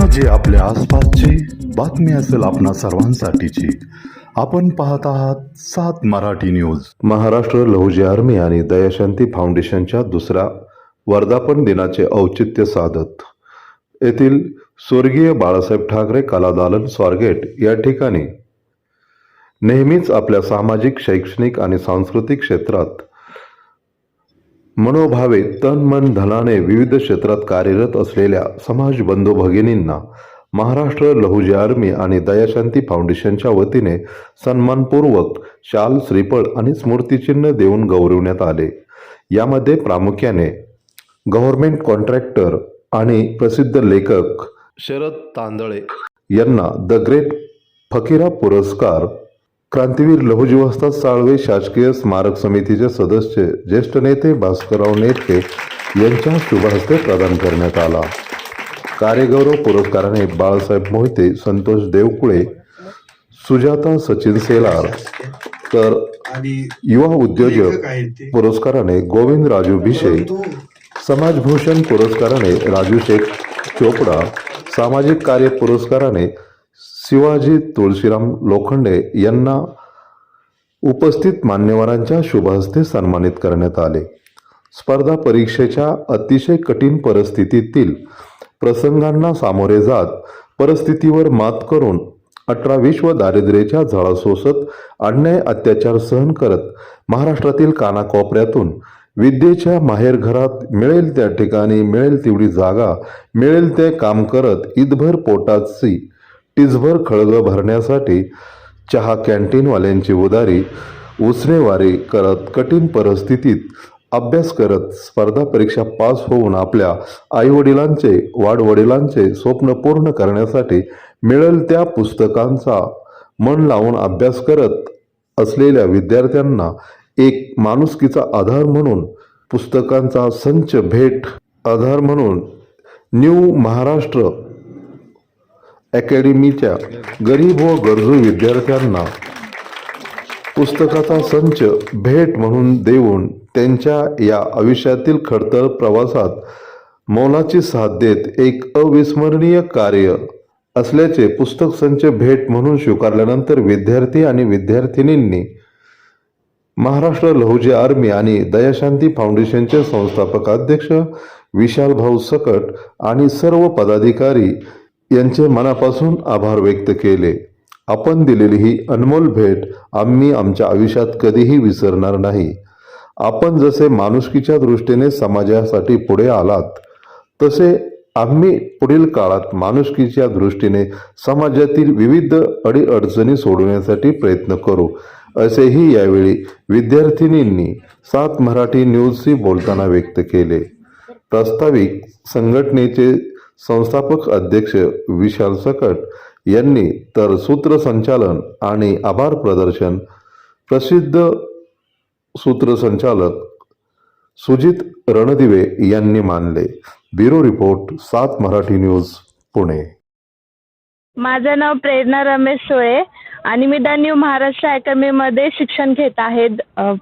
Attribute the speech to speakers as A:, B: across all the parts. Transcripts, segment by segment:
A: घटना जे आपल्या आसपासची बातमी असेल आपणा सर्वांसाठीची. आपण पाहत आहात सात मराठी न्यूज.
B: महाराष्ट्र लहुजी आर्मी आणि दयाशांती फाउंडेशनच्या दुसऱ्या वर्धापन दिनाचे औचित्य साधत. येथील स्वर्गीय बाळासाहेब ठाकरे कलादालन स्वारगेट या ठिकाणी नेहमीच आपल्या सामाजिक शैक्षणिक आणि सांस्कृतिक क्षेत्रात मनोभावे तन मन धनाने विविध क्षेत्रात कार्यरत असलेल्या समाज बंधू भगिनींना महाराष्ट्र लहुजी आर्मी आणि दयाशांती फाउंडेशनच्या वतीने सन्मानपूर्वक शाल श्रीफळ आणि स्मृतिचिन्ह देऊन गौरवण्यात आले. यामध्ये प्रामुख्याने गव्हर्नमेंट कॉन्ट्रॅक्टर आणि प्रसिद्ध लेखक शरद तांदळे यांना द ग्रेट फकीरा पुरस्कार क्रांतीवीर लहुजी वस्ताद साळवे शासकीय स्मारक समितीचे सदस्य ज्येष्ठ नेते भास्करराव नेटके यांच्या शुभहस्ते प्रदान करण्यात आला. कार्यगौरव पुरस्काराने बाळासाहेब मोहिते संतोष देवकुळे सुजाता सचिन सेलार तर युवा उद्योजक पुरस्काराने गोविंद राजू भिशे समाजभूषण पुरस्काराने राजू शेख चोपडा सामाजिक कार्य पुरस्काराने शिवाजी तुळशीराम लोखंडे यांना उपस्थित मान्यवरांच्या शुभहस्ते सन्मानित करण्यात आले. स्पर्धा परीक्षेच्या अतिशय कठीण परिस्थितीतील प्रसंगांना सामोरे जात परिस्थितीवर मात करून अठरा विश्व दारिद्र्याच्या झळा सोसत अन्याय अत्याचार सहन करत महाराष्ट्रातील कानाकोपऱ्यातून विद्येच्या माहेरघरात मिळेल त्या ठिकाणी मिळेल तेवढी जागा मिळेल ते काम करत ईदभर पोटाची टीजभर खळगं भरण्यासाठी चहा कॅन्टीनवाल्यांची उदारी उसनेवारी करत कठीण परिस्थितीत अभ्यास करत स्पर्धा परीक्षा पास होऊन आपल्या आईवडिलांचे वाडवडिलांचे स्वप्न पूर्ण करण्यासाठी मिळेल त्या पुस्तकांचा मन लावून अभ्यास करत असलेल्या विद्यार्थ्यांना एक माणुसकीचा आधार म्हणून पुस्तकांचा संच भेट आधार म्हणून न्यू महाराष्ट्र अकॅडमीच्या गरीब व गरजू विद्यार्थ्यांना पुस्तकाचा संच भेट म्हणून देऊन त्यांच्या या आयुष्यातील खडतर प्रवासात मौलाची साथ देत एक अविस्मरणीय कार्य असल्याचे पुस्तक संच भेट म्हणून स्वीकारल्यानंतर विद्यार्थी आणि विद्यार्थिनींनी महाराष्ट्र लहुजी आर्मी आणि दयाशांती फाउंडेशनचे संस्थापक अध्यक्ष विशाल भाऊ सकट आणि सर्व पदाधिकारी यांचे मनापासून आभार व्यक्त केले. आपण दिलेली ही अनमोल भेट आम्ही आमच्या आयुष्यात कधीही विसरणार नाही. आपण जसे माणुसकीच्या दृष्टीने समाजासाठी पुढे आलात तसे आम्ही पुढील काळात माणुसकीच्या दृष्टीने समाजातील विविध अडीअडचणी सोडवण्यासाठी प्रयत्न करू असेही यावेळी विद्यार्थिनींनी सात मराठी न्यूजशी बोलताना व्यक्त केले. प्रस्ताविक संघटनेचे संस्थापक अध्यक्ष विशाल सकट यांनी तर सूत्रसंचालन आणि आभार प्रदर्शन प्रसिद्ध सूत्रसंचालक सुजित रणदिवे यांनी मानले. ब्युरो रिपोर्ट सात मराठी न्यूज पुणे.
C: माझं नाव प्रेरणा रमेश सोळे आणि मी द न्यू महाराष्ट्र अकॅडमीमध्ये शिक्षण घेत आहे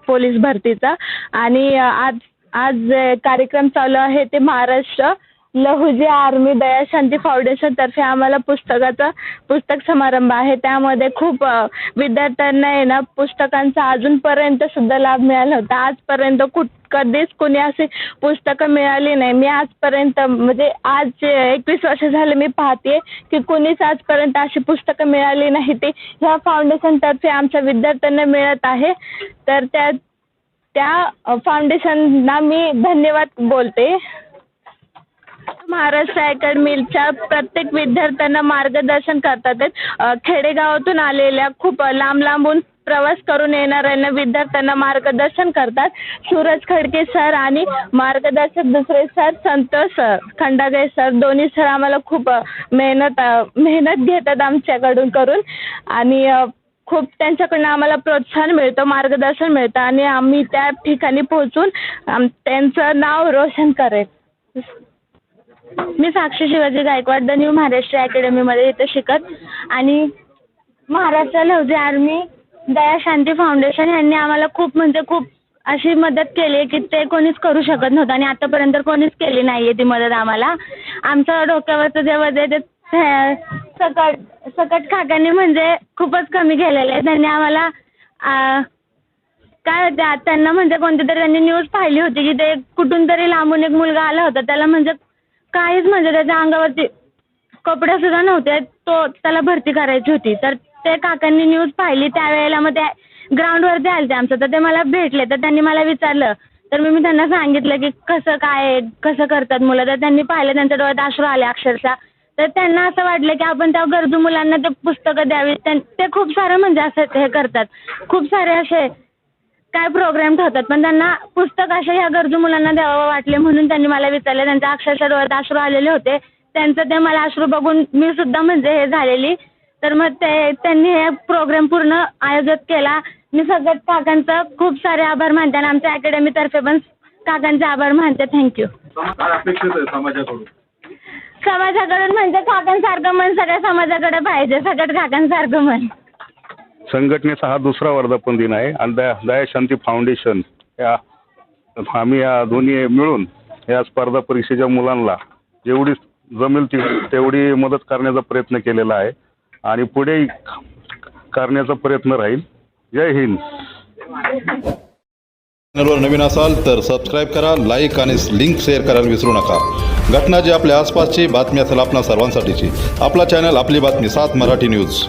C: पोलीस भरतीचा. आणि आज आज जे कार्यक्रम चालू आहे ते महाराष्ट्र लहुजी आर्मी दया शांती फाउंडेशनतर्फे आम्हाला पुस्तकाचा पुस्तक समारंभ आहे. त्यामध्ये खूप विद्यार्थ्यांना आहे ना पुस्तकांचा अजूनपर्यंत सुद्धा लाभ मिळाला होता. आजपर्यंत कुठ कधीच कोणी असे पुस्तकं मिळाली नाही. मी आजपर्यंत म्हणजे आज एकवीस वर्ष झाले मी पाहते की कोणीच आजपर्यंत अशी पुस्तकं मिळाली नाही. ती ह्या फाउंडेशनतर्फे आमच्या विद्यार्थ्यांना मिळत आहे. तर त्या त्या फाउंडेशनना मी धन्यवाद बोलते. महाराष्ट्र अकॅडमीच्या प्रत्येक विद्यार्थ्यांना मार्गदर्शन करतात. आहेत. खेडेगावातून आलेल्या खूप लांब लांबून प्रवास करून येणाऱ्यांना विद्यार्थ्यांना मार्गदर्शन करतात. सूरज खडके सर आणि मार्गदर्शक दुसरे sir Santosh sir Khandagale sir. दोन्ही सर आम्हाला खूप मेहनत मेहनत घेतात आमच्याकडून करून. आणि खूप त्यांच्याकडनं आम्हाला प्रोत्साहन मिळतं मार्गदर्शन मिळतं. आणि आम्ही त्या ठिकाणी पोहोचून आम त्यांचं नाव रोशन करेल मी साक्षी शिवाजी गायकवाड द न्यू महाराष्ट्र अकॅडमीमध्ये इथं शिकत आणि महाराष्ट्र लवजे आर्मी दया शांती फाउंडेशन यांनी आम्हाला खूप म्हणजे खूप अशी मदत केली आहे की ते कोणीच करू शकत नव्हतं आणि आतापर्यंत कोणीच केली नाही आहे ती मदत आम्हाला. आमच्या डोक्यावरचं जे जे ते सकट सकट काकांनी म्हणजे खूपच कमी केलेलं आहे. त्यांनी आम्हाला काय होते त्यांना म्हणजे कोणती तरी त्यांनी न्यूज पाहिली होती की ते कुठून तरी लांबून एक मुलगा आला होता. त्याला म्हणजे काहीच म्हणजे त्याच्या अंगावरती कपडे सुद्धा नव्हते. तो त्याला भरती करायची होती. तर ते काकांनी न्यूज पाहिली. त्यावेळेला मग ते ग्राउंडवरती आले ते आमचं. तर ते मला भेटले. तर त्यांनी मला विचारलं. तर मी मी त्यांना सांगितलं की कसं काय आहे, कसं करतात मुलं? तर त्यांनी पाहिलं. त्यांच्या डोळ्यात अश्रू आले अक्षरशः. तर त्यांना असं वाटलं की आपण त्या गरजू मुलांना ते पुस्तकं द्यावी त्यां- ते खूप सारं म्हणजे असं हे करतात. खूप सारे असे काय प्रोग्राम ठेवतात पण त्यांना पुस्तक असे ह्या गरजू मुलांना द्यावं वाटले म्हणून त्यांनी मला विचारलं. त्यांच्या अक्षरशः डोळ्यात अश्रू आलेले होते. त्यांचं ते मला अश्रू बघून मी सुद्धा म्हणजे हे झालेली. तर मग ते त्यांनी हे प्रोग्राम पूर्ण आयोजित केला. मी सगळ्यात काकांचं खूप सारे आभार मानते आणि आमच्या अकॅडमीतर्फे पण काकांचे आभार मानते. थँक्यू
D: काय अपेक्षित आहे समाजाकडून?
C: समाजाकडून म्हणजे काकांसारखं मन सगळ्या समाजाकडे पाहिजे. सगळ्यात काकांसारखं मन.
D: संघटनेचा हा दुसरा वर्धापन दिन आहे. आणि दया दया शांती फाउंडेशन या आम्ही या दोन्ही मिळून या स्पर्धा परीक्षेच्या मुलांना जेवढी जमेल ती तेवढी मदत करण्याचा प्रयत्न केलेला आहे. आणि पुढेही करण्याचा प्रयत्न राहील. जय हिंद.
B: चॅनलवर नवीन असाल तर सबस्क्राईब करा लाईक आणि लिंक शेअर करायला विसरू नका. घटना जी आपल्या आसपासची बातमी असेल आपल्या सर्वांसाठीची. आपला चॅनल आपली बातमी सात मराठी न्यूज